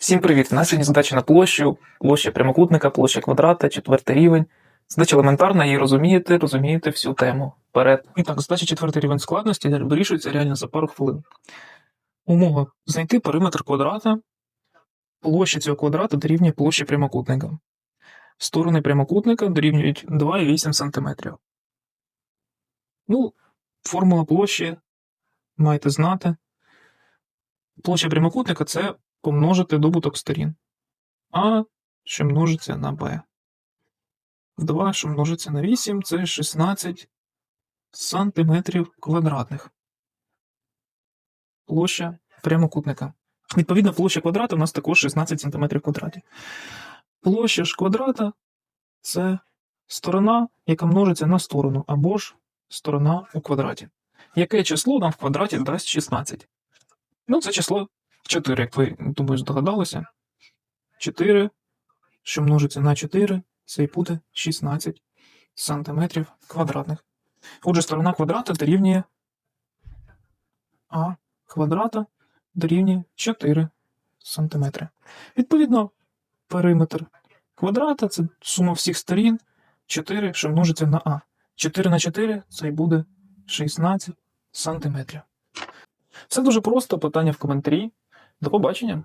Всім привіт! У нас сьогодні задача на площу, площа прямокутника, площа квадрата, четвертий рівень. Задача елементарна, її розумієте, розумієте всю тему. Вперед. І так, задача четвертий рівень складності вирішується реально за пару хвилин. Умова знайти периметр квадрата. Площа цього квадрата дорівнює площі прямокутника. Сторони прямокутника дорівнюють 2,8 см. Ну, формула площі маєте знати. Площа прямокутника це помножити добуток сторін. А, що множиться на b. 2, що множиться на 8, це 16 сантиметрів квадратних. Площа прямокутника. Відповідно, площа квадрата у нас також 16 сантиметрів квадратів. Площа ж квадрата це сторона, яка множиться на сторону, або ж сторона у квадраті. Яке число нам в квадраті дасть 16? Ну, це число 4, як ви, думаю, здогадалися. 4, що множиться на 4, це і буде 16 сантиметрів квадратних. Отже, сторона квадрата дорівнює А квадрата дорівнює 4 сантиметри. Відповідно, периметр квадрата це сума всіх сторін 4, що множиться на А. 4 на 4 це і буде 16 сантиметрів. Все дуже просто. Питання в коментарі. До побачення.